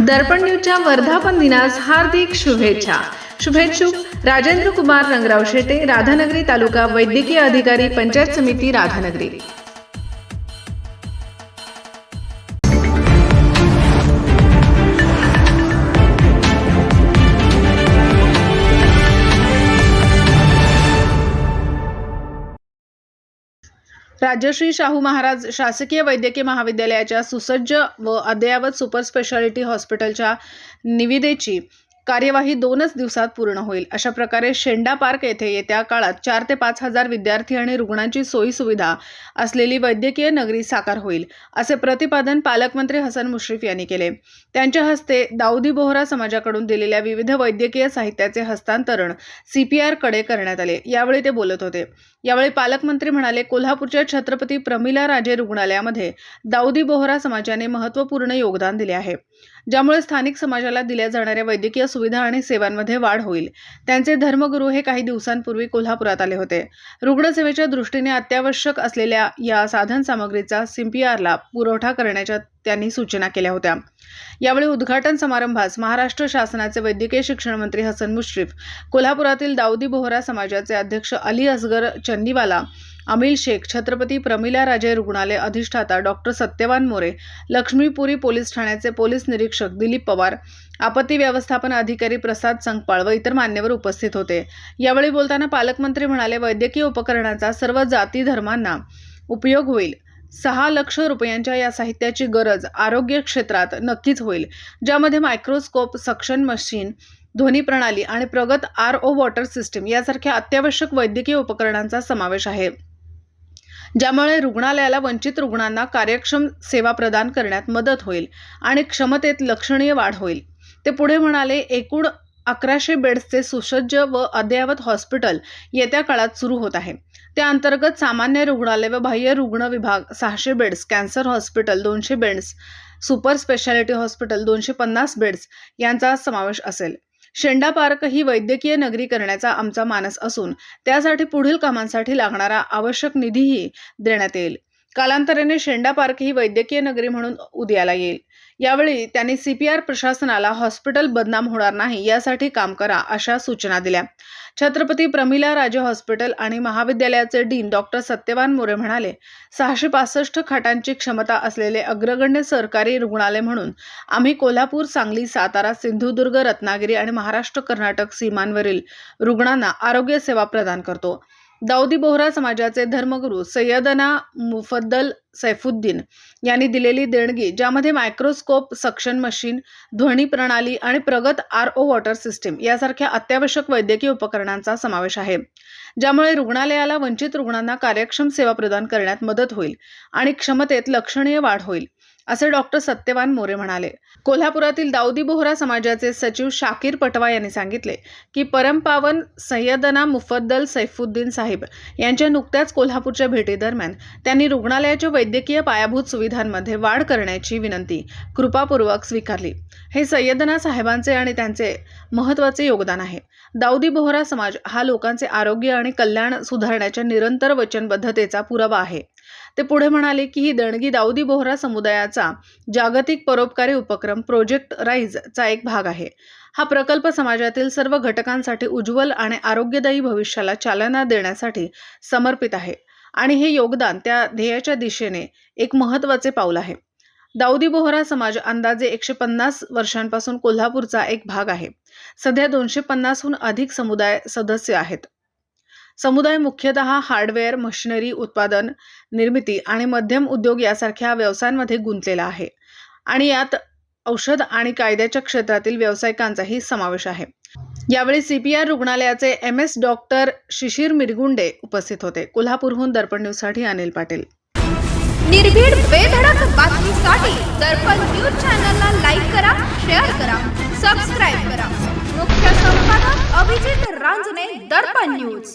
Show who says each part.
Speaker 1: दर्पण न्यूजच्या वर्धापन दिनास हार्दिक शुभेच्छा. शुभेच्छुक राजेंद्र कुमार रंगराव शेटे राधानगरी तालुका वैद्यकीय अधिकारी पंचायत समिती राधानगरी. राजश्री शाहू महाराज शासकीय वैद्यकीय महाविद्यालयाच्या सुसज्ज व अद्ययावत सुपर स्पेशालिटी हॉस्पिटलच्या निविदेची कार्यवाही दोनच दिवसात पूर्ण होईल. अशा प्रकारे शेंडा पार्क येथे येत्या काळात चार ते पाच हजार विद्यार्थी आणि रुग्णांची सोयीसुविधा असलेली वैद्यकीय नगरी साकार होईल असे प्रतिपादन पालकमंत्री हसन मुश्रीफ यांनी केले. त्यांच्या हस्ते दाऊदी बोहरा समाजाकडून दिलेल्या विविध वैद्यकीय साहित्याचे हस्तांतरण सीपीआरकडे करण्यात आले. यावेळी ते बोलत होते. यावेळी पालकमंत्री म्हणाले कोल्हापूरच्या छत्रपती प्रमिला राजे रुग्णालयामध्ये दाऊदी बोहरा समाजाने महत्त्वपूर्ण योगदान दिले आहे. ज्यामुळे स्थानिक समाजाला दिल्या जाणाऱ्या वैद्यकीय सुविधा आणि सेवांमध्ये वाढ होईल. त्यांचे धर्मगुरू हे काही दिवसांपूर्वी कोल्हापुरात आले होते. रुग्णसेवेच्या दृष्टीने अत्यावश्यक असलेल्या या साधन सामग्रीचा सीपीआरला पुरवठा करण्याच्या त्यांनी सूचना केल्या होत्या. यावेळी उद्घाटन समारंभास महाराष्ट्र शासनाचे वैद्यकीय शिक्षण मंत्री हसन मुश्रीफ कोल्हापुरातील दाऊदी बोहरा समाजाचे अध्यक्ष अली असगर चंदीवाला अमिल शेख छत्रपती प्रमिला राजे रुग्णालय अधिष्ठाता डॉक्टर सत्यवान मोरे लक्ष्मीपुरी पोलीस ठाण्याचे पोलीस निरीक्षक दिलीप पवार आपत्ती व्यवस्थापन अधिकारी प्रसाद संगपाळ व इतर मान्यवर उपस्थित होते. यावेळी बोलताना पालकमंत्री म्हणाले वैद्यकीय उपकरणाचा सर्व जाती धर्मांना उपयोग होईल. सहा लक्ष रुपयांच्या या साहित्याची गरज आरोग्य क्षेत्रात नक्कीच होईल ज्यामध्ये मायक्रोस्कोप सक्शन मशीन ध्वनी प्रणाली आणि प्रगत आर ओ वॉटर सिस्टीम यासारख्या अत्यावश्यक वैद्यकीय उपकरणांचा समावेश आहे. ज्यामुळे रुग्णालयाला वंचित रुग्णांना कार्यक्षम सेवा प्रदान करण्यात मदत होईल आणि क्षमतेत लक्षणीय वाढ होईल. ते पुढे म्हणाले एकूण अकराशे बेड्सचे सुसज्ज व अद्ययावत हॉस्पिटल येत्या काळात सुरू होत आहे. त्या अंतर्गत सामान्य रुग्णालय व बाह्य रुग्ण विभाग सहाशे बेड्स कॅन्सर हॉस्पिटल दोनशे बेड्स सुपर स्पेशालिटी हॉस्पिटल दोनशे पन्नास बेड्स यांचा समावेश असेल. शेंडा पार्क ही वैद्यकीय नगरी करण्याचा आमचा मानस असून त्यासाठी पुढील कामांसाठी लागणारा आवश्यक निधीही देण्यात येईल. कालांतराने शेंडा पार्क ही वैद्यकीय नगरी म्हणून उदयाला येईल. यावेळी त्यांनी सीपीआर प्रशासनाला हॉस्पिटल बदनाम होणार नाही यासाठी काम करा अशा सूचना दिल्या. छत्रपती प्रमिला राजे हॉस्पिटल आणि महाविद्यालयाचे डीन डॉक्टर सत्यवान मोरे म्हणाले सहाशे पासष्ट खाटांची क्षमता असलेले अग्रगण्य सरकारी रुग्णालय म्हणून आम्ही कोल्हापूर सांगली सातारा सिंधुदुर्ग रत्नागिरी आणि महाराष्ट्र कर्नाटक सीमांवरील रुग्णांना आरोग्य सेवा प्रदान करतो. दाऊदी बोहरा समाजाचे धर्मगुरू सय्यदना मुफद्दल सैफुद्दीन यांनी दिलेली देणगी ज्यामध्ये मायक्रोस्कोप सक्शन मशीन ध्वनी प्रणाली आणि प्रगत आर ओ वॉटर सिस्टीम यासारख्या अत्यावश्यक वैद्यकीय उपकरणांचा समावेश आहे. ज्यामुळे रुग्णालयाला वंचित रुग्णांना कार्यक्षम सेवा प्रदान करण्यात मदत होईल आणि क्षमतेत लक्षणीय वाढ होईल असे डॉक्टर सत्यवान मोरे म्हणाले. कोल्हापुरातील दाऊदी बोहरा समाजाचे सचिव शाकीर पटवा यांनी सांगितले की परमपावन सय्यदना मुफद्दल सैफुद्दीन साहेब यांच्या नुकत्याच कोल्हापूरच्या भेटीदरम्यान त्यांनी रुग्णालयाच्या वैद्यकीय पायाभूत सुविधांमध्ये वाढ करण्याची विनंती कृपापूर्वक स्वीकारली. हे सय्यदना साहेबांचे आणि त्यांचे महत्त्वाचे योगदान आहे. दाऊदी बोहरा समाज हा लोकांचे आरोग्य आणि कल्याण सुधारण्याच्या निरंतर वचनबद्धतेचा पुरावा आहे. ते पुढे म्हणाले की ही देणगी दाऊदी बोहरा समुदायाचा जागतिक परोपकारी उपक्रम प्रोजेक्ट राईजचा एक भाग आहे. हा प्रकल्प समाजातील सर्व घटकांसाठी उज्ज्वल आणि आरोग्यदायी भविष्याला चालना देण्यासाठी समर्पित आहे. आणि हे योगदान त्या ध्येयाच्या दिशेने एक महत्त्वाचे पाऊल आहे. दाऊदी बोहरा समाज अंदाजे एकशे पन्नास वर्षांपासून कोल्हापूरचा एक भाग आहे. सध्या दोनशे पन्नासहून अधिक समुदाय सदस्य आहेत. समुदाय मुख्यतः हार्डवेअर मशिनरी उत्पादन निर्मिती आणि मध्यम उद्योग यासारख्या व्यवसायांमध्ये गुंतलेला आहे. आणि यात औषध आणि कायद्याच्या क्षेत्रातील व्यावसायिकांचाही समावेश आहे. यावेळी सीपीआर रुग्णालयाचे M S doctor Shishir Mirgunde उपस्थित होते. कोल्हापूरहून दर्पण न्यूजसाठी अनिल पाटील.
Speaker 2: निर्भीड बेधडक बातमीसाठी दर्पण न्यूज चॅनलला लाईक करा शेअर करा सबस्क्राईब करा. मुख्य संपादक अभिजित रांजणे दर्पण न्यूज.